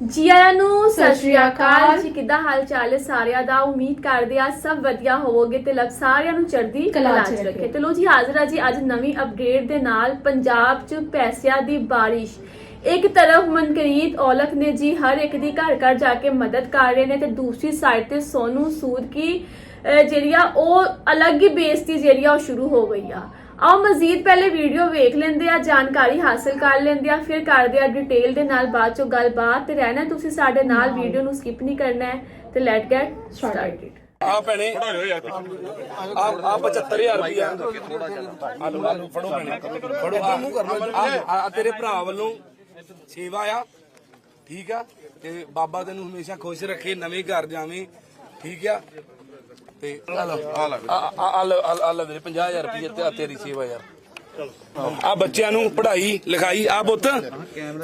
ਜੀ ਆਇਆਂ ਨੂੰ ਸਤਿ ਸ਼੍ਰੀ ਅਕਾਲ। ਜੀ ਕਿੱਦਾਂ ਹਾਲ ਚਾਲ ਹੈ ਸਾਰਿਆਂ ਦਾ? ਉਮੀਦ ਕਰਦੇ ਆ ਸਭ ਵਧੀਆ ਹੋਵੋਗੇ ਤੇ ਲੱਗ ਸਾਰਿਆਂ ਨੂੰ ਚੜ੍ਹਦੀ ਕਲਾ ਚ ਰੱਖੇ। ਤੇ ਲੋ ਜੀ ਹਾਜ਼ਰ ਆ ਜੀ ਅੱਜ ਨਵੀਂ ਅਪਡੇਟ ਦੇ ਨਾਲ ਪੰਜਾਬ 'ਚ ਪੈਸਿਆਂ ਦੀ ਬਾਰਿਸ਼। ਇੱਕ ਤਰਫ ਮਨਕਰੀਤ ਔਲਖ ਨੇ ਜੀ ਹਰ ਇੱਕ ਦੀ ਘਰ ਘਰ ਜਾ ਕੇ ਮਦਦ ਕਰ ਰਹੇ ਨੇ ਤੇ ਦੂਸਰੀ ਸਾਈਡ ਤੇ ਸੋਨੂ ਸੂਦ ਕੀ ਜਿਹੜੀ ਆ ਉਹ ਅਲੱਗ ਹੀ ਬੇਇੱਜ਼ਤੀ ਜਿਹੜੀ ਆ ਉਹ ਸ਼ੁਰੂ ਹੋ ਗਈ ਆ। ਆਓ ਮਜ਼ੀਦ ਪਹਿਲੇ ਵੀਡੀਓ ਵੇਖ ਲੈਂਦੇ ਆ ਜਾਣਕਾਰੀ ਹਾਸਲ ਕਰ ਲੈਂਦੇ ਆ ਫਿਰ ਕਰਦੇ ਆ ਡਿਟੇਲ ਦੇ ਨਾਲ ਬਾਅਦ ਚੋਂ ਗੱਲਬਾਤ ਤੇ ਰਹਿਣਾ ਤੁਸੀਂ ਸਾਡੇ ਨਾਲ ਵੀਡੀਓ ਨੂੰ ਸਕਿਪ ਨਹੀਂ ਕਰਨਾ ਹੈ ਤੇ ਲੈਟ ਗੈਟ ਸਟਾਰਟਡ ਆ ਭੈਣੇ ਆ ਆ 75000 ਰੁਪਇਆ ਆਲੂ ਆਲੂ ਫੜੋ ਭੈਣੇ ਫੜੋ ਆ ਆ- ਆ ਤੇਰੇ ਭਰਾ ਵੱਲੋਂ ਸੇਵਾ ਆ ਠੀਕ ਆ? ਤੇ ਬਾਬਾ ਤੈਨੂੰ ਹਮੇਸ਼ਾ ਖੁਸ਼ ਰੱਖੇ ਨਵੇਂ ਘਰ ਜਾਵੇਂ ਠੀਕ ਆ? ਤੇ ਆ ਲਓ ਆ ਲਓ ਆ ਲਓ ਆ ਲਓ ਵੀਰੇ 50000 ਰੁਪਏ ਤੇ ਆ ਤੇਰੀ ਸੇਵਾ ਯਾਰ। ਆ ਬੱਚਿਆਂ ਨੂੰ ਪੜ੍ਹਾਈ ਲਿਖਾਈ ਆ ਪੁੱਤ।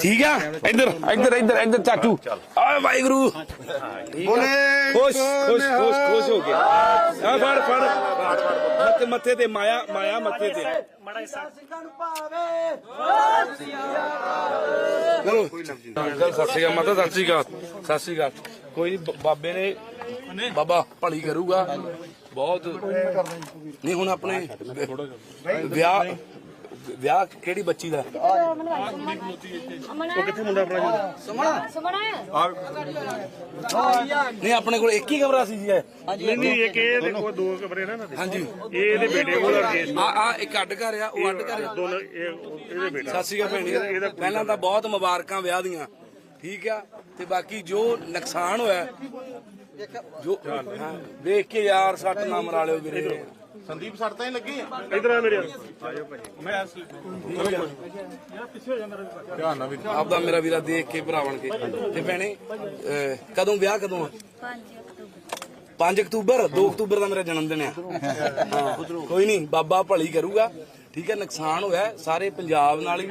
ਠੀਕ ਆ? ਇੱਧਰ ਇੱਧਰ ਇੱਧਰ ਇੱਧਰ ਚਾਚੂ। ਆ ਵਾਹਿਗੁਰੂ। ਬੋਲੇ ਖੁਸ਼ ਖੁਸ਼ ਖੁਸ਼ ਖੁਸ਼ ਹੋ ਗਿਆ ਆ ਫੜ ਫੜ। ਮੱਥੇ ਮੱਥੇ ਤੇ ਮਾਇਆ ਮਾਇਆ ਮੱਥੇ ਤੇ। ਚਲੋ। ਸਤਿ ਸ਼੍ਰੀ ਅਕਾਲ ਮਾਤਾ ਸਤਿ ਸ਼੍ਰੀ ਅਕਾਲ। ਸਤਿ ਸ਼੍ਰੀ ਅਕਾਲ। ਕੋਈ ਬਾਬੇ ਨੇ ਬਾਬਾ ਭਲੀ ਕਰੂਗਾ। ਬਹੁਤ। ਨਹੀਂ ਹੁਣ ਆਪਣੇ ਵਿਆਹ ਵਿਆਹ ਕਿਹੜੀ ਬੱਚੀ ਦਾ? ਨਹੀਂ ਆਪਣੇ ਕੋਲ ਇੱਕ ਹੀ ਕਮਰਾ ਸੀ ਜੀ ਇਹ? ਨਹੀਂ ਨਹੀਂ ਇੱਕ ਇਹ ਦੇਖੋ ਦੋ ਕਮਰੇ ਨੇ ਨਾ ਹਾਂਜੀ। ਇਹ ਇਹਦੇ ਬੇਟੇ ਕੋਲ ਰਕੇਸ਼ ਆ ਆ ਇੱਕ ਅੱਡ ਘਰ ਆ ਉਹ ਅੱਡ ਘਰ ਆ। ਦੋਨੋਂ ਇਹ ਇਹਦੇ ਬੇਟਾ। ਸਤਿ ਸ਼੍ਰੀ ਅਕਾਲ ਭੈਣੀ ਪਹਿਲਾਂ ਤਾਂ ਬਹੁਤ ਮੁਬਾਰਕਾਂ ਵਿਆਹ ਦੀਆਂ। ਠੀਕ ਆ? ਤੇ ਬਾਕੀ ਜੋ ਨੁਕਸਾਨ ਹੋਇਆ ਜੋ ਹਾਂ, ਵੇਖ ਕੇ ਯਾਰ ਸੱਟ ਨਾ ਮਰਾ ਲਿਓ ਵੀਰੇ। ਸੰਦੀਪ ਸੱਟ ਤਾਂ ਹੀ ਲੱਗੀ ਆ। ਇਧਰ ਆ ਮੇਰੇ ਆਪਦਾ ਮੇਰਾ ਵੀਰਾ ਦੇਖ ਕੇ ਭਰਾ ਬਣ ਕੇ। ਤੇ ਭੈਣੇ ਅਹ, ਕਦੋਂ ਵਿਆਹ ਕਦੋਂ ਆ? 5 ਅਕਤੂਬਰ। 2 ਅਕਤੂਬਰ ਦਾ ਮੇਰਾ ਜਨਮ ਦਿਨ ਆ। ਹਾਂ, ਕੋਈ ਨਹੀਂ ਬਾਬਾ ਭਲੀ ਕਰੂਗਾ। ਠੀਕ ਹੈ ਨੁਕਸਾਨ ਹੋਇਆ ਸਾਰੇ ਪੰਜਾਬ ਨਾਲ ਹੀ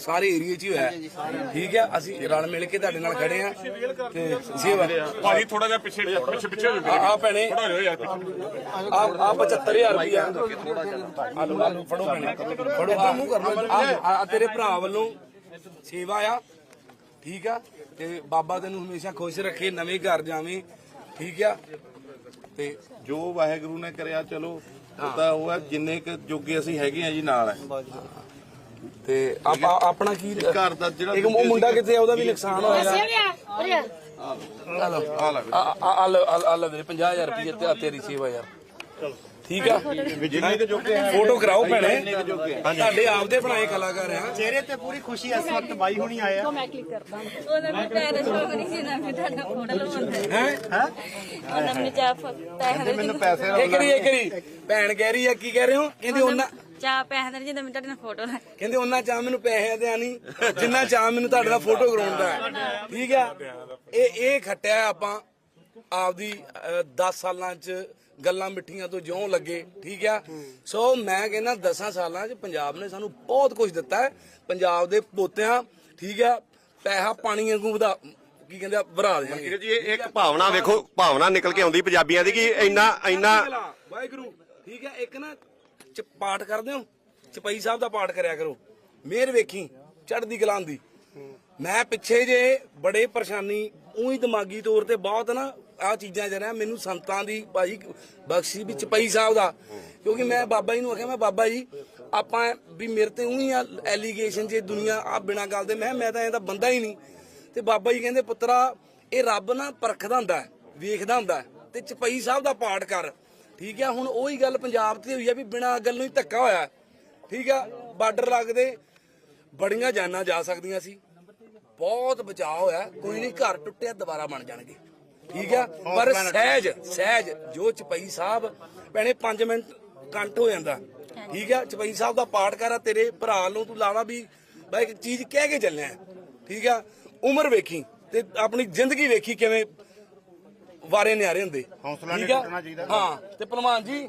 ਸਾਰੇ ਏਰੀਏ 'ਚ ਹੀ ਹੋਇਆ। ਠੀਕ ਹੈ ਅਸੀਂ ਰਲ ਮਿਲ ਕੇ ਤੁਹਾਡੇ ਨਾਲ ਖੜੇ ਆ ਤੇ ਸੇਵਾ ਭਾਜੀ ਥੋੜਾ ਜਿਹਾ ਪਿੱਛੇ ਪਿੱਛੇ ਪਿੱਛੇ ਹੋ ਆ ਆ ਭੈਣੇ ਜਾਓ ਯਾਰ ਪਿੱਛੇ ਆ ਆ 75000 ਰੁਪਇਆ ਆਲੂ ਆਲੂ ਫੜੋ ਭੈਣੇ। ਫੜੋ ਆ ਆ ਆ ਤੇਰੇ ਭਰਾ ਵੱਲੋਂ ਸੇਵਾ ਆ। ਠੀਕ ਆ ਤੇ ਬਾਬਾ ਤੈਨੂੰ ਹਮੇਸ਼ਾ ਖੁਸ਼ ਰੱਖੇ ਨਵੇਂ ਘਰ ਜਾਵੇਂ। ਠੀਕ ਆ ਤੇ ਜੋ ਵਾਹਿਗੁਰੂ ਨੇ ਕਰਿਆ ਚਲੋ। ਉਹ ਤਾਂ ਉਹ ਹੈ ਜਿੰਨੇ ਕੁ ਜੋਗੇ ਅਸੀਂ ਹੈਗੇ ਆ ਜੀ ਨਾਲ ਹੈ ਤੇ ਆਪਾਂ ਆਪਣਾ ਕੀ ਘਰ ਦਾ ਜਿਹੜਾ ਇੱਕ ਉਹ ਮੁੰਡਾ ਕਿੱਥੇ ਆ ਉਹਦਾ ਵੀ ਨੁਕਸਾਨ ਹੋਇਆ ਆ ਲੈ ਆ ਆ ਆ ਲਓ, ਆ ਲਓ ਵੀਰੇ 50000 ਰੁਪਏ ਤੇ ਆ ਤੇਰੀ ਸੇਵਾ ਯਾਰ ਠੀਕ ਆ? ਜਿੰਨੇ ਕੁ ਜੋਗੇ ਹੈ ਫੋਟੋ ਕਰਾਓ ਭੈਣੇ। ਤੁਹਾਡੇ ਆਪਦੇ ਬਣਾਏ ਕਲਾਕਾਰ ਆ। ਚਿਹਰੇ ਤੇ ਪੂਰੀ ਖੁਸ਼ੀ ਇਸ ਵਕਤ ਬਾਈ ਹੁਣੀ ਆਏ ਆ। ਉਹਨਾਂ ਨੂੰ ਪੈਰ ਸ਼ੋਕ ਨਹੀਂ ਸੀ ਨਾ ਮੈਂ ਤੁਹਾਡਾ ਫੋਟੋ ਲਵਾਉਂਦਾ। ਹੈ? ਉਹਨਾਂ ਨੂੰ ਚਾਹ ਪੈਸੇ ਮੈਨੂੰ ਪੈਸੇ ਇਹ ਕਰੀ ਇਹ ਕਰੀ ਭੈਣ ਕਹਿ ਰਹੀ ਆ ਕੀ ਕਹਿ ਰਹੇ ਹੋ? ਕਹਿੰਦੇ ਉਹਨਾਂ ਚਾਹ ਪੈਸੇ ਦੇ ਜਦੋਂ ਮੈਂ ਤੁਹਾਡੇ ਨਾਲ ਫੋਟੋ ਲਾ ਕਹਿੰਦੇ ਉਹਨਾਂ ਚਾਹ ਮੈਨੂੰ ਪੈਸੇ ਦੇ ਨਹੀਂ ਜਿੰਨਾ ਚਾਹ ਮੈਨੂੰ ਤੁਹਾਡੇ ਨਾਲ ਫੋਟੋ ਕਰਾਉਣ ਦਾ ਹੈ। ਠੀਕ ਆ? ਇਹ ਇਹ ਖੱਟਿਆ ਆਪਾਂ। ਆਪਦੀ 10 ਸਾਲਾਂ ਚ ਗੱਲਾਂ ਮਿੱਠੀਆਂ ਤੋਂ ਜਿਉਂ ਲੱਗੇ ਠੀਕ ਆ? ਸੋ ਮੈਂ ਕਹਿੰਦਾ 10 ਸਾਲਾਂ ਚ ਪੰਜਾਬ ਨੇ ਸਾਨੂੰ ਬਹੁਤ ਕੁਝ ਦਿੱਤਾ ਹੈ। ਪੰਜਾਬ ਦੇ ਪੋਤਿਆਂ ਠੀਕ ਆ ਪੈਸਾ ਪਾਣੀ ਵਾਂਗੂ ਵਧਾ ਕੀ ਕਹਿੰਦੇ ਆ ਭਰਾ ਦੇਣਗੇ। ਜੀ ਇਹ ਇੱਕ ਭਾਵਨਾ ਵੇਖੋ ਭਾਵਨਾ ਨਿਕਲ ਕੇ ਆਉਂਦੀ ਪੰਜਾਬੀਆਂ ਦੀ ਕਿ ਇੰਨਾ ਇੰਨਾ ਵਾਹਿਗੁਰੂ ਠੀਕ ਹੈ ਇੱਕ ਨਾ ਚ ਪਾਠ ਕਰਦੇ ਹੋ ਚਪਈ ਸਾਹਿਬ ਦਾ ਪਾਠ ਕਰਿਆ ਕਰੋ। ਮਿਹਰ ਵੇਖੀ ਚੜ੍ਹਦੀ ਕਲਾਂ ਦੀ ਮੈਂ ਪਿੱਛੇ ਜੇ ਬੜੇ ਪਰੇਸ਼ਾਨੀ ਉਹੀ ਦਿਮਾਗੀ ਤੌਰ ਤੇ ਬਹੁਤ ਨਾ ਆ ਚੀਜ਼ਾਂ ਜਰਾ ਮੈਨੂੰ ਸੰਤਾਂ ਦੀ ਭਾਈ ਬਖਸ਼ੀ ਵੀ ਚਪਈ ਸਾਹਿਬ ਦਾ। ਕਿਉਂਕਿ ਮੈਂ ਬਾਬਾ ਜੀ ਨੂੰ ਆਖਿਆ, ਮੈਂ ਬਾਬਾ ਜੀ, ਆਪਾਂ ਵੀ ਮੇਰੇ ਤੇ ਉਹੀ ਆ ਐਲੀਗੇਸ਼ਨ ਜੇ ਦੁਨੀਆ ਆ ਬਿਨਾਂ ਗੱਲ ਦੇ। ਮੈਂ ਮੈਂ ਤਾਂ ਇਹਦਾ ਬੰਦਾ ਹੀ ਨਹੀਂ। ਤੇ ਬਾਬਾ ਜੀ ਕਹਿੰਦੇ, ਪੁੱਤਰਾ, ਇਹ ਰੱਬ ਨਾ ਪਰਖਦਾ ਹੁੰਦਾ ਵੇਖਦਾ ਹੁੰਦਾ ਹੈ ਤੇ ਚਪਈ ਸਾਹਿਬ ਦਾ ਪਾਠ ਕਰ। ਠੀਕ ਆ, ਹੁਣ ਉਹੀ ਗੱਲ ਪੰਜਾਬ ਤੇ ਹੋਈ ਆ ਵੀ ਬਿਨਾਂ ਨੂੰ ਹੀ ਧੱਕਾ ਹੋਇਆ। ਠੀਕ ਆ, ਬਾਰਡਰ ਲੱਗਦੇ, ਬੜੀਆਂ ਜਾਨਾਂ ਜਾ ਸਕਦੀਆਂ ਸੀ। ਬਹੁਤ ਬਚਾਅ ਹੋਇਆ, ਕੋਈ ਨਹੀਂ ਘਰ ਟੁੱਟਿਆ, ਦੁਬਾਰਾ ਬਣ ਜਾਣਗੇ। ਠੀਕ ਆ? ਪਰ ਸਹਿਜ ਸਹਿਜ ਜੋ ਚਪਈ ਸਾਹਿਬ ਭੈਣੇ 5 ਮਿੰਟ ਕੰਟ ਹੋ ਜਾਂਦਾ। ਠੀਕ ਆ? ਚਪਈ ਸਾਹਿਬ ਦਾ ਪਾਠ ਕਰਾ ਤੇਰੇ ਭਰਾ ਨੂੰ ਤੂੰ ਲਾਵਾ ਵੀ ਬਾਈ ਇੱਕ ਚੀਜ਼ ਕਹਿ ਕੇ ਚੱਲਿਆ। ਠੀਕ ਆ? ਉਮਰ ਵੇਖੀ ਤੇ ਆਪਣੀ ਜ਼ਿੰਦਗੀ ਵੇਖੀ ਕਿਵੇਂ ਵਾਰੇ ਨਿਆਰੇ ਹੁੰਦੇ। ਹੌਸਲਾ ਨਹੀਂ? ਟੁੱਟਣਾ ਚਾਹੀਦਾ। ਹਾਂ ਤੇ ਭਲਵਾਨ ਜੀ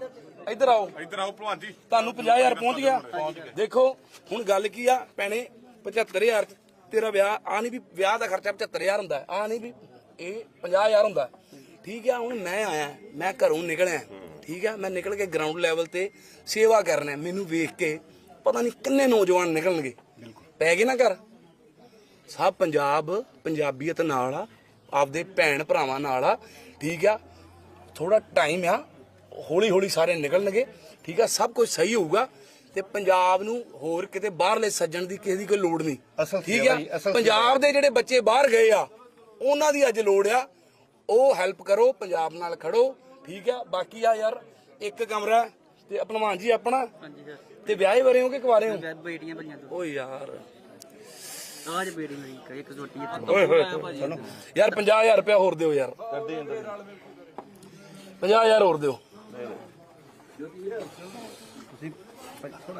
ਇੱਧਰ ਆਓ। ਇਧਰ ਆਓ ਭਲਵਾਨ ਜੀ। ਤੁਹਾਨੂੰ 50000 ਪਹੁੰਚ ਗਿਆ। ਦੇਖੋ ਹੁਣ ਗੱਲ ਕੀ ਆ? ਭੈਣੇ 75000 ਚ ਤੇਰਾ ਵਿਆਹ ਆ ਨਹੀਂ ਵੀ ਵਿਆਹ ਦਾ ਖਰਚਾ 75000 ਹੁੰਦਾ। ਆ ਨਹੀਂ ਵੀ ਇਹ 50000 ਹੁੰਦਾ। ਠੀਕ ਆ ਹੁਣ ਮੈਂ ਆਇਆ ਮੈਂ ਘਰੋਂ ਨਿਕਲਿਆ। ਠੀਕ ਆ ਮੈਂ ਨਿਕਲ ਕੇ ਗਰਾਊਂਡ ਲੈਵਲ ਤੇ ਸੇਵਾ ਕਰਨਾ ਮੈਨੂੰ ਵੇਖ ਕੇ। ਪਤਾ ਨਹੀਂ ਕਿੰਨੇ ਨੌਜਵਾਨ ਨਿਕਲਣਗੇ। ਪੈ ਗਏ ਨਾ ਘਰ। ਸਭ ਪੰਜਾਬ ਪੰਜਾਬੀਅਤ ਨਾਲ ਆ ਆਪਦੇ ਭੈਣ ਭਰਾਵਾਂ ਨਾਲ ਆ। ਠੀਕ ਆ ਥੋੜਾ ਟਾਈਮ ਆ ਹੌਲੀ ਹੌਲੀ ਸਾਰੇ ਨਿਕਲਣਗੇ। ਠੀਕ ਆ ਸਭ ਕੁਝ ਸਹੀ ਹੋਊਗਾ ਤੇ ਪੰਜਾਬ ਨੂੰ ਹੋਰ ਕਿਤੇ ਬਾਹਰਲੇ ਸੱਜਣ ਦੀ ਕਿਸੇ ਦੀ ਕੋਈ ਲੋੜ ਨਹੀਂ। ਅਸਲ ਠੀਕ ਆ। ਪੰਜਾਬ ਦੇ ਜਿਹੜੇ ਬੱਚੇ ਬਾਹਰ ਗਏ ਆ ਉਹਨਾਂ ਦੀ ਅੱਜ ਲੋੜ ਆ। ਉਹ ਹੈਲਪ ਕਰੋ ਪੰਜਾਬ ਨਾਲ ਖੜੋ। ਠੀਕ ਆ ਬਾਕੀ ਆ ਯਾਰ ਇੱਕ ਕਮਰਾ ਤੇ ਭਲਵਾਨ ਜੀ ਆਪਣਾ। ਤੇ ਵਿਆਹੇ ਵਰੇ ਹੋ ਕਿ ਕੁਆਰੇ ਹੋ? ਬੇਟੀਆਂ ਬੜੀਆਂ ਦੋ। ਓ ਯਾਰ। ਆਜ ਬੇਟੀ ਮੇਰੀ ਇੱਕ ਛੋਟੀ ਇੱਥੇ ਓਏ ਹੋਏ ਸੁਣੋ ਯਾਰ 50000 ਰੁਪਇਆ ਹੋਰ ਦਿਓ ਯਾਰ। 50000 ਹੋਰ ਦਿਓ।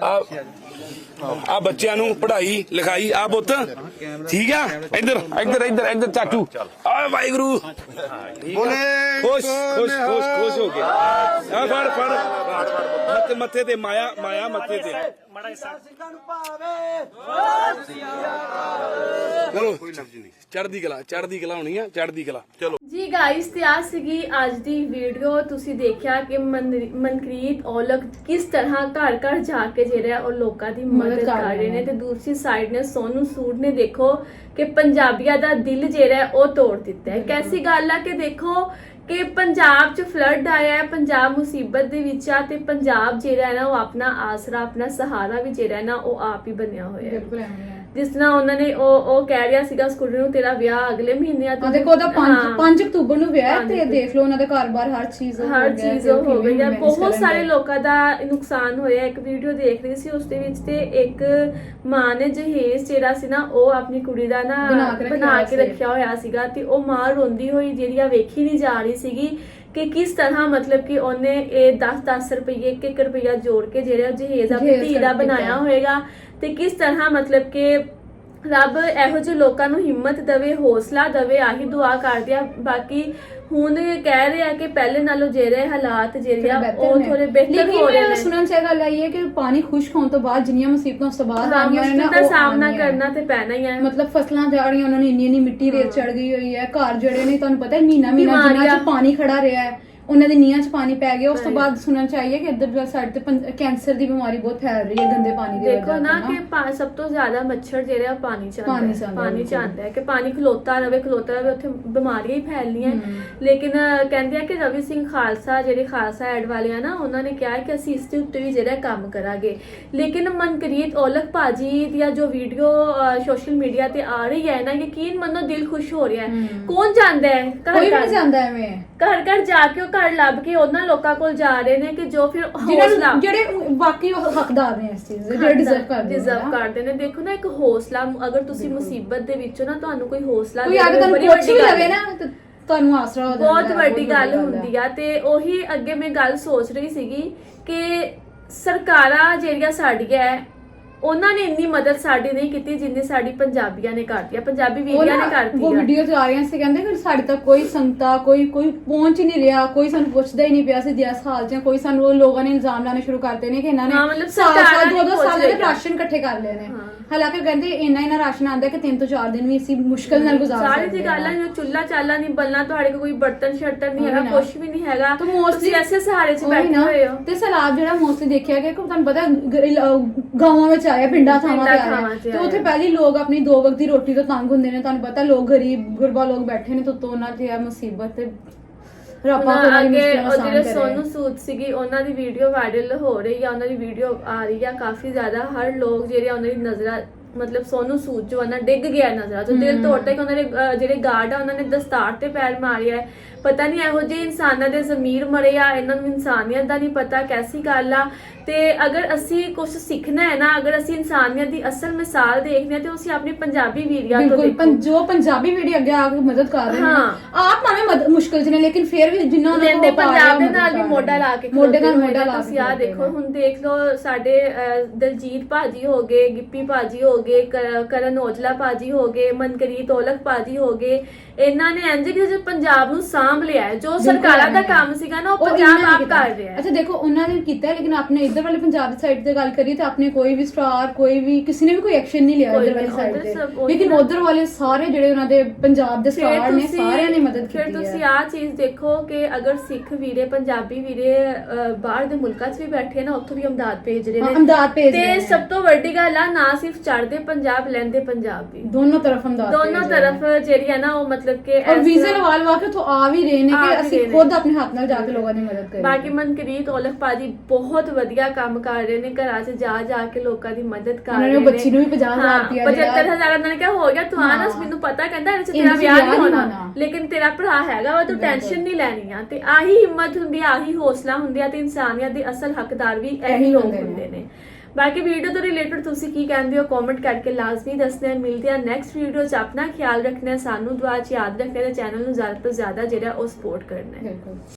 ਆ ਆ ਬੱਚਿਆਂ ਨੂੰ ਪੜ੍ਹਾਈ ਲਿਖਾਈ ਆ ਪੁੱਤ ਠੀਕ ਆ? ਇੱਧਰ ਇੱਧਰ ਇੱਧਰ ਇੱਧਰ ਚਾਚੂ। ਆ ਵਾਹਿਗੁਰੂ। ਬੋਲੇ ਖੁਸ਼ ਖੁਸ਼ ਖੁਸ਼ ਖੁਸ਼ ਹੋ ਕੇ। ਆ ਫੜ ਫੜ। ਮੱਥੇ ਮੱਥੇ ਤੇ ਮਾਇਆ ਮਾਇਆ ਮੱਥੇ ਤੇ। ਚਲੋ ਚੜ੍ਹਦੀ ਕਲਾ ਚੜ੍ਹਦੀ ਕਲਾ ਹੋਣੀ ਆ ਚੜ੍ਹਦੀ ਕਲਾ। ਚਲੋ। ਗਾਇਸ ਤੇ ਆ ਸੀਗੀ ਅੱਜ ਦੀ ਵੀਡੀਓ ਤੁਸੀਂ ਦੇਖਿਆ ਕਿ ਮਨ- ਮਨਕ੍ਰੀਤ ਔਲਖ ਕਿਸ ਤਰ੍ਹਾਂ ਘਰ ਘਰ ਜਾ ਕੇ ਜਿਹੜਾ ਉਹ ਲੋਕਾਂ ਦੀ ਮਦਦ ਕਰ ਰਹੇ ਨੇ। ਤੇ ਦੂਸਰੀ ਸਾਈਡ ਨੇ ਸੋਨੂ ਸੂਦ ਨੇ ਦੇਖੋ ਕਿ ਪੰਜਾਬੀਆਂ ਦਾ ਦਿਲ ਜਿਹੜਾ ਹੈ ਉਹ ਤੋੜ ਦਿੱਤਾ ਹੈ। ਕੈਸੀ ਗੱਲ ਆ ਕਿ ਦੇਖੋ ਕਿ ਪੰਜਾਬ 'ਚ ਫਲੱਡ ਆਇਆ ਹੈ ਪੰਜਾਬ ਮੁਸੀਬਤ ਦੇ ਵਿੱਚ ਆ ਤੇ ਪੰਜਾਬ ਜਿਹੜਾ ਹੈ ਨਾ ਉਹ ਆਪਣਾ ਆਸਰਾ ਆਪਣਾ ਸਹਾਰਾ ਵੀ ਜਿਹੜਾ ਹੈ ਨਾ ਉਹ ਆਪ ਹੀ ਬਣਿਆ ਹੋਇਆ ਹੈ। ਜਿਸ ਤਰ੍ਹਾਂ ਉਹਨਾਂ ਨੇ ਉਹ ਉਹ ਕਹਿ ਰਿਹਾ ਸੀਗਾ ਸਕੂਟਰ ਨੂੰ ਤੇਰਾ ਵਿਆਹ ਅਗਲੇ ਮਹੀਨੇ ਆ ਆ ਦੇਖੋ ਉਹਦਾ 5 ਹਾਂ। 5 ਅਕਤੂਬਰ ਨੂੰ ਵਿਆਹ ਹੈ ਪੰਜ ਤੇ ਦੇਖ ਲਓ ਉਹਨਾਂ ਦਾ ਘਰ-ਬਾਰ ਹਰ ਚੀਜ਼ ਹੋ ਹਰ ਗਿਆ ਚੀਜ਼ ਤੇ ਹੋ ਕਿਵੇਂ ਗਈ ਹੈ manage ਬਹੁਤ ਕਰਨ ਸਾਰੇ ਦੇ। ਲੋਕਾਂ ਦਾ ਨੁਕਸਾਨ ਹੋਇਆ ਇੱਕ ਵੀਡੀਓ ਦੇਖ ਰਹੀ ਸੀ ਉਸ ਦੇ ਵਿੱਚ ਤੇ ਇੱਕ ਮਾਂ ਨੇ ਜਹੇਜ਼ ਜਿਹੜਾ ਸੀ ਨਾ ਉਹ ਆਪਣੀ ਕੁੜੀ ਦਾ ਨਾ ਬਣਾ ਕੇ ਰੱਖਿਆ ਬਣਾ ਹੋਇਆ ਕੇ ਸੀ। ਰੱਖਿਆ ਹੋਇਆ ਸੀਗਾ ਤੇ ਉਹ ਮਾਂ ਰੋਂਦੀ ਹੋਈ ਜਿਹੜੀ ਆ ਵੇਖੀ ਨਹੀਂ ਜਾ ਰਹੀ ਸੀਗੀ ਕਿ ਕਿਸ ਤਰ੍ਹਾਂ ਮਤਲਬ ਕਿ ਉਹਨੇ ਇਹ 10-10 ਰੁਪਏ 1-1 ਰੁਪਇਆ ਜੋੜ ਕੇ ਜਿਹੜਾ ਉਹ ਜਹੇਜ਼ ਆਪਣੀ ਜਹੇਜ਼ ਧੀ ਦਾ। ਬਣਾਇਆ ਹੋਏਗਾ ਤੇ ਕਿਸ ਤਰ੍ਹਾਂ ਮਤਲਬ ਕਿ ਰੱਬ ਇਹੋ ਜਿਹੇ ਲੋਕਾਂ ਨੂੰ ਹਿੰਮਤ ਦੇਵੇ ਹੌਸਲਾ ਦੇਵੇ ਆਹੀ ਦੁਆ ਕਰਦੇ ਆ ਬਾਕੀ ਹੁਣ ਕਹਿ ਰਹੇ ਆ ਕਿ ਪਹਿਲੇ ਨਾਲੋਂ ਜਿਹੜੇ ਹਾਲਾਤ ਜਿਹੜੇ ਆ ਉਹ। ਥੋੜੇ ਬਿਹਤਰ ਹੋ ਰਹੇ ਨੇ ਸੁਣਨ ਚ ਗੱਲ ਆਈ ਹੈ ਕਿ ਪਾਣੀ ਖੁਸ਼ਕ ਹੋਣ ਤੋਂ ਬਾਅਦ ਜਿੰਨੀਆਂ ਮੁਸੀਬਤਾਂ ਉਸ ਤੋਂ ਬਾਅਦ ਆਈਆਂ ਨੇ ਨਾ ਸਾਹਮਣਾ। ਕਰਨਾ ਤੇ ਪੈਣਾ ਹੀ ਹੈ ਮਤਲਬ ਫਸਲਾਂ ਜਾ ਰਹੀਆਂ ਉਹਨਾਂ ਨੂੰ ਇੰਨੀ ਇੰਨੀ ਮਿੱਟੀ ਰੇਤ ਚੜ ਗਈ ਹੋਈ ਹੈ ਘਰ ਜਿਹੜੇ ਨੇ ਤੁਹਾਨੂੰ ਪਤਾ ਹੈ ਮਹੀਨਾ ਮਹੀਨਾ ਜਿੰਨਾ। ਚ ਪਾਣੀ ਖੜਾ ਰਿਹਾ ਹੈ ਉਹਨਾਂ ਦੇ ਨੀਹਾਂ 'ਚ ਪਾਣੀ ਪੈ ਗਿਆ ਉਸ ਤੋਂ ਬਾਅਦ ਸੁਣਨ ਚ ਆਈ ਹੈ ਕਿ ਇੱਧਰ ਸਾਈਡ ਤੇ ਪੰ- ਕੈਂਸਰ ਦੀ ਬਿਮਾਰੀ ਬਹੁਤ ਫੈਲ ਰਹੀ ਹੈ ਗੰਦੇ ਪਾਣੀ ਦੀ ਦੇਖੋ ਵਜ੍ਹਾ ਨਾ ਕਿ ਪਾ- ਸਭ ਤੋਂ ਜ਼ਿਆਦਾ ਮੱਛਰ ਜਿਹੜੇ ਆ ਪਾਣੀ ਚ ਪਾਣੀ ਆਉਂਦਾ ਆਉਂਦਾ ਪਾਣੀ ਚ ਬਿਲਕੁਲ। ਆਉਂਦਾ ਹੈ ਕਿ ਪਾਣੀ ਖਲੋਤਾ ਰਵੇ ਖਲੋਤਾ ਰਵੇ ਉੱਥੇ ਬਿਮਾਰੀਆਂ ਹੀ ਫੈਲਣੀਆਂ ਲੇਕਿਨ ਕਹਿੰਦੇ ਆ ਕਿ ਰਵੀ ਸਿੰਘ ਖਾਲਸਾ ਜਿਹੜੇ ਖਾਲਸਾ ਐਡ ਵਾਲੇ ਆ ਨਾ ਉਹਨਾਂ ਨੇ ਕਿਹਾ ਕਿ ਅਸੀਂ ਇਸ ਦੇ ਉੱਤੇ ਵੀ ਜਿਹੜਾ ਕੰਮ ਕਰਾਂਗੇ। ਲੇਕਿਨ ਮਨਕਰੀਤ ਔਲਖ ਭਾਜੀ ਦੀਆਂ ਜੋ ਵੀਡੀਓ ਸੋਸ਼ਲ ਮੀਡੀਆ ਤੇ ਆ ਰਹੀ ਹੈ ਨਾ ਯਕੀਨ ਮੰਨੋ ਦਿਲ ਖੁਸ਼ ਹੋ ਰਿਹਾ ਹੈ। ਕੌਣ ਜਾਂਦਾ ਹੈ? ਘਰ ਕੋਈ ਵੀ ਘਰ? ਨਹੀਂ ਜਾਂਦਾ ਐਵੇਂ। ਘਰ ਘਰ ਜਾ ਕੇ ਉਹ ਘਰ ਲੱਭ ਕੇ ਉਹਨਾਂ ਲੋਕਾਂ ਕੋਲ ਜਾ ਰਹੇ ਨੇ ਕਿ ਜੋ ਫਿਰ ਹੌਸਲਾ ਜਿਹੜੇ ਬਾਕੀ ਉਹ ਹੱਕਦਾਰ ਨੇ ਇਸ ਚੀਜ਼ ਦੇ ਜਿਹੜੇ ਡਿਜ਼ਰਵ ਕਰਦੇ ਨੇ ਨਾ। ਕਰਦੇ ਨੇ ਦੇਖੋ ਨਾ ਇੱਕ ਹੌਸਲਾ ਅਗਰ ਤੁਸੀਂ ਮੁਸੀਬਤ ਦੇ ਵਿੱਚੋਂ ਨਾ ਤੁਹਾਨੂੰ ਕੋਈ ਹੌਸਲਾ ਕੋਈ ਦੇਵੇ, ਤੁਹਾਨੂੰ ਬੜੀ ਵੱਡੀ ਵੀ ਗੱਲ ਲਵੇ ਹੈ। ਨਾ ਤੇ ਤੁਹਾਨੂੰ ਆਸਰਾ ਹੋ ਜਾਂਦਾ ਬਹੁਤ ਹੈ, ਵੱਡੀ ਗੱਲ। ਹੁੰਦੀ ਆ ਤੇ ਉਹੀ ਅੱਗੇ ਮੈਂ ਗੱਲ ਸੋਚ ਰਹੀ ਸੀਗੀ ਕਿ ਸਰਕਾਰਾਂ ਜਿਹੜੀਆਂ ਸਾਡੀਆਂ ਹੈ ਉਹਨਾਂ ਨੇ ਇੰਨੀ ਮਦਦ ਸਾਡੀ ਨਹੀਂ ਕੀਤੀ ਜਿੰਨੀ ਸਾਡੀ ਪੰਜਾਬੀਆਂ ਨੇ ਕਰਤੀ ਆ ਪੰਜਾਬੀ ਵੀਰਾਂ ਨਾ ਕਰਤੀ ਉਹ ਆ ਵੀਡੀਓਜ਼ ਆ ਰਹੀਆਂ ਸੀ ਕਹਿੰਦੇ ਕਿ ਸਾਡੇ ਤੱਕ ਕੋਈ ਸੰਗਤਾ ਕੋਈ ਕੋਈ ਪਹੁੰਚ ਹੀ ਨਹੀਂ ਰਿਹਾ ਕੋਈ ਸਾਨੂੰ ਪੁੱਛਦਾ ਹੀ ਨਹੀਂ ਪਿਆ ਸੀ ਜਿਸ ਹਾਲ 'ਚ। ਕੋਈ ਸਾਨੂੰ ਉਹ ਲੋਕਾਂ ਨੇ ਇਲਜ਼ਾਮ ਲਾਣੇ ਸ਼ੁਰੂ ਕਰਤੇ ਨੇ ਕਿ ਇਹਨਾਂ ਨੇ ਹਾਂ, ਮਤਲਬ ਸਾਲ ਸਰਕਾਰਾਂ ਸਾਲ ਦੋ ਦੋ ਸਾਲ ਦੇ। ਰਾਸ਼ਨ ਇਕੱਠੇ ਕਰ ਲਏ ਨੇ ਹਾਂ। ਹਾਲਾਂਕਿ ਕਹਿੰਦੇ ਇੰਨਾ ਇੰਨਾ ਰਾਸ਼ਨ ਆਉਂਦਾ ਕਿ ਤਿੰਨ ਤੋਂ ਚਾਰ ਦਿਨ ਵੀ ਅਸੀਂ ਮੁਸ਼ਕਲ ਨਾਲ ਗੁਜ਼ਾਰ ਸਕਦੇ ਸਾਰੀ ਜੀ ਗੱਲ ਹੈ ਜੋ ਚੁੱਲਾ ਚਾਲਾ ਨਹੀਂ ਬਲਣਾ ਤੁਹਾਡੇ ਕੋਲ ਕੋਈ ਬਰਤਨ ਸ਼ਰਤਨ ਨਹੀਂ ਉਹੀ ਹੈਗਾ ਨਾ। ਕੁਝ ਵੀ ਨਹੀਂ ਹੈਗਾ ਤਾਂ mostly- ਤੁਸੀਂ ਐਸੇ ਸਹਾਰੇ 'ਚ ਉਹੀ ਬੈਠੇ ਨਾ। ਹੋਏ ਹੋ ਤੇ ਸੈਲਾਬ ਜਿਹੜਾ ਮੋਸਟਲੀ ਦੇਖਿਆ ਗਿਆ ਕਿ ਤੁਹਾਨੂੰ ਪਤਾ ਗ- ਅਹ ਗਾਵਾਂ ਵਿੱਚ ਆਇਆ ਪਿੰਡਾਂ ਥਾਵਾਂ ਤੇ ਪਿੰਡਾਂ ਥਾਵਾਂ ਤੇ ਉੱਥੇ। ਪਹਿਲੀ ਲੋਕ ਆਪਣੀ ਦੋ ਵਕਤ ਦੀ ਰੋਟੀ ਤੋਂ ਤੰਗ ਹੁੰਦੇ ਨੇ ਤੁਹਾਨੂੰ ਪਤਾ ਲੋਕ ਗਰੀਬ ਗੁਰਬਾ ਲੋਕ ਬੈਠੇ ਨੇ ਤੇ ਉੱਤੋਂ ਉਹਨਾਂ ਤੇ ਆ ਮੁਸੀਬਤ ਤੇ ਰੱਬਾ ਹੁਣ ਕੋਲ ਅੱਗੇ ਮੁਸ਼ਕਲ ਉਹ ਜਿਹੜੇ ਕਰੇ ਸੋਨੂ ਸੂਦ ਸੀਗੀ ਉਹਨਾਂ ਦੀ ਵੀਡੀਓ ਵਾਇਰਲ ਹੋ ਰਹੀ ਆ ਉਹਨਾਂ ਦੀ ਵੀਡੀਓ ਆ ਰਹੀ ਆ। ਕਾਫੀ ਜ਼ਿਆਦਾ ਹਰ ਲੋਕ ਜਿਹੜੇ ਆ ਉਹਨਾਂ ਦੀ ਨਜ਼ਰਾਂ ਮਤਲਬ ਸੋਨੂ ਸੂਦ ਜੋ ਆ ਨਾ ਡਿੱਗ ਗਿਆ ਨਜ਼ਰਾਂ ਤੋਂ ਦਿਲ ਤੋੜਦਾ ਕਿ ਉਹਨਾਂ ਦੇ ਅਹ, ਜਿਹੜੇ ਗਾਰਡ ਆ ਉਹਨਾਂ ਨੇ ਦਸਤਾਰ ਤੇ ਪੈਰ ਮਾਰਿਆ ਹੈ। ਪਤਾ ਨਹੀਂ ਇਹੋ ਜਿਹੇ ਇਨਸਾਨਾਂ ਦੇ ਜ਼ਮੀਰ ਮਰੇ ਆ ਇਹਨਾਂ ਨੂੰ ਇਨਸਾਨੀਅਤ ਦਾ ਨਹੀਂ ਪਤਾ ਕੈਸੀ ਗੱਲ ਆ। ਤੇ ਅਗਰ ਅਸੀਂ ਕੁਝ ਸਿੱਖਣਾ ਹੈ ਨਾ ਅਗਰ ਅਸੀਂ ਇਨਸਾਨੀਅਤ ਦੀ ਅਸਲ ਮਿਸਾਲ ਦੇਖਦੇ ਹਾਂ ਤੇ ਅਸੀਂ ਆਪਣੀ ਪੰਜਾਬੀ ਵੀਡੀਓ ਤੋਂ ਬਿਲਕੁਲ ਦੇਖੋ ਪੰ- ਜੋ ਪੰਜਾਬੀ ਵੀਡੀਓ ਅੱਗੇ ਆ ਕੇ ਮਦਦ ਕਰ ਰਹੇ ਨੇ ਹਾਂ। ਆਪ ਭਾਵੇਂ ਮਦ- ਮੁਸ਼ਕਲ ਚ ਨੇ ਲੇਕਿਨ ਫਿਰ ਵੀ ਜਿੰਨਾ ਉਹਨਾਂ ਲੈਂਦੇ ਕੋਲ ਪਾ ਰਹੇ ਪੰਜਾਬ ਆ, ਦੇ ਨਾਲ ਵੀ ਮੋਢਾ ਲਾ। ਕੇ ਮੋਢੇ ਨਾਲ ਖਲੋਤੇ ਮੋਢਾ ਲਾ। ਕੇ ਤੁਸੀਂ ਖਲੋਤੇ ਦੇਖੋ ਨੇ। ਹੁਣ ਦੇਖ ਲਓ ਸਾਡੇ ਅਹ, ਦਲਜੀਤ ਭਾਜੀ ਹੋ ਗਏ ਗਿੱਪੀ ਭਾਜੀ ਹੋ ਗਏ ਕਰ- ਕਰਨ ਔਜਲਾ ਭਾਜੀ ਹੋ ਗਏ ਮਨਕਰੀਤ ਔਲਖ ਭਾਜੀ ਹੋ ਗਏ ਇਹਨਾਂ ਨੇ ਇੰਜ ਕਿ ਪੰਜਾਬ ਨੂੰ ਸਾਂਭ ਲਿਆ ਹੈ ਜੋ ਸਰਕਾਰਾਂ ਦਾ। ਕੰਮ ਸੀਗਾ ਨਾ ਉਹ ਪੰਜਾਬ ਆਪ। ਕਰ ਰਿਹਾ ਹੈ ਅੱਛਾ ਦੇਖੋ ਉਹਨਾਂ ਨੇ ਕੀਤਾ ਲੇਕਿਨ ਆਪਣੇ ਇਧਰ ਵਾਲੇ ਪੰਜਾਬ ਦੀ ਸਾਈਡ ਤੇ ਗੱਲ ਕਰੀਏ ਤਾਂ ਆਪਣੇ ਕੋਈ ਵੀ ਸਟਾਰ ਕੋਈ ਵੀ ਕਿਸੇ ਨੇ ਵੀ ਕੋਈ ਐਕਸ਼ਨ ਨਹੀਂ ਲਿਆ ਉਧਰ ਵਾਲੀ ਸਾਈਡ ਤੇ ਲੇਕਿਨ। ਉਧਰ ਵਾਲੇ ਸਾਰੇ ਜਿਹੜੇ ਉਹਨਾਂ ਦੇ ਪੰਜਾਬ ਦੇ ਫਿਰ ਸਟਾਰ ਨੇ ਤੁਸੀਂ- ਸਾਰਿਆਂ ਨੇ ਮਦਦ ਫਿਰ ਕੀਤੀ ਤੁਸੀਂ ਹੈ ਆ ਚੀਜ਼ ਦੇਖੋ ਕਿ ਅਗਰ ਸਿੱਖ ਵੀਰੇ ਪੰਜਾਬੀ ਵੀਰੇ ਬਾਹਰ ਦੇ ਮੁਲਕਾਂ 'ਚ ਵੀ ਬੈਠੇ ਨਾ ਉੱਥੋਂ ਵੀ ਅਮਦਾਦ ਭੇਜ ਰਹੇ ਨੇ ਅਮਦਾਦ ਭੇਜ ਰਹੇ ਤੇ। ਸਭ ਤੋਂ ਵੱਡੀ ਗੱਲ ਆ ਨਾ ਸਿਰਫ ਚੜ੍ਹਦੇ ਪੰਜਾਬ ਲੈਂਦੇ ਪੰਜਾਬ ਵੀ ਦੋਨੋਂ ਤਰਫ ਹਮਦਾਦ ਦੋਨੋਂ। ਤਰਫ ਜਿਹੜੀ ਹੈ ਨਾ ਉਹ ਮਤਲਬ ਕਿ ਔਰ ਇਸ ਵੀਜ਼ੇ ਤਰ੍ਹਾਂ- ਲਵਾ ਲਵਾ ਕੇ ਤੋਂ ਆ ਵੀ ਰਹੇ ਨੇ ਆ ਕਿ ਵੀ ਅਸੀਂ ਰਹੇ ਨੇ। ਖੁਦ ਆਪਣੇ ਹੱਥ ਨਾਲ ਜਾ ਕੇ ਲੋਕਾਂ ਦੀ ਮਦਦ ਕਰੀ ਬਾਕੀ ਮਨਕਰੀਤ ਔਲਖ ਭਾਜੀ ਬਹੁਤ ਵਧੀਆ ਕੰਮ ਕਰ ਰਹੇ ਨੇ ਘਰਾਂ 'ਚ ਜਾ ਜਾ ਕੇ ਲੋਕਾਂ ਦੀ ਮਦਦ ਕਰ ਉਹਨਾਂ ਰਹੇ ਨੇ ਬੱਚੀ ਨੂੰ ਵੀ 50,000 ਰੁਪਇਆ ਦਿੱਤਾ। 75000 ਉਹਨਾਂ ਨੇ ਕਿਹਾ ਹੋ ਗਿਆ ਤੂੰ ਆ ਨਾ ਹਾਂ। ਮੈਨੂੰ ਪਤਾ ਕਹਿੰਦਾ ਇਹਦੇ 'ਚ ਇਹਦੇ ਤੇਰਾ 'ਚ ਵਿਆਹ ਨਹੀਂ ਹੋਣਾ। ਲੇਕਿਨ ਤੇਰਾ ਭਰਾ ਹੈਗਾ ਵਾ ਤੂੰ ਟੈਨਸ਼ਨ ਨਹੀਂ ਲੈਣੀ ਆ ਤੇ ਆਹੀ ਹਿੰਮਤ ਹੁੰਦੀ ਆ ਆਹੀ ਹੌਸਲਾ ਹੁੰਦੀ ਆ ਤੇ ਇਨਸਾਨੀਅਤ ਦੇ ਅਸਲ ਹੱਕਦਾਰ ਵੀ ਇਹੀ ਇਹੀ ਲੋਕ। ਹੁੰਦੇ ਨੇ ਬਾਕੀ ਵੀਡੀਓ ਤੋਂ ਰਿਲੇਟਡ ਤੁਸੀਂ ਕੀ ਕਹਿੰਦੇ ਹੋ ਕਮੈਂਟ ਕਰਕੇ ਲਾਜ਼ਮੀ ਦੱਸਣਾ ਮਿਲਦੇ ਆ ਨੈਕਸਟ ਵੀਡੀਓ 'ਚ। ਆਪਣਾ ਖਿਆਲ ਰੱਖਣਾ ਸਾਨੂੰ ਦੁਆ 'ਚ ਯਾਦ ਰੱਖਣਾ ਤੇ ਚੈਨਲ ਨੂੰ ਜ਼ਿਆਦਾ ਤੋਂ ਜ਼ਿਆਦਾ ਜਿਹੜਾ ਉਹ ਸਪੋਰਟ ਕਰਨਾ ਹੈ।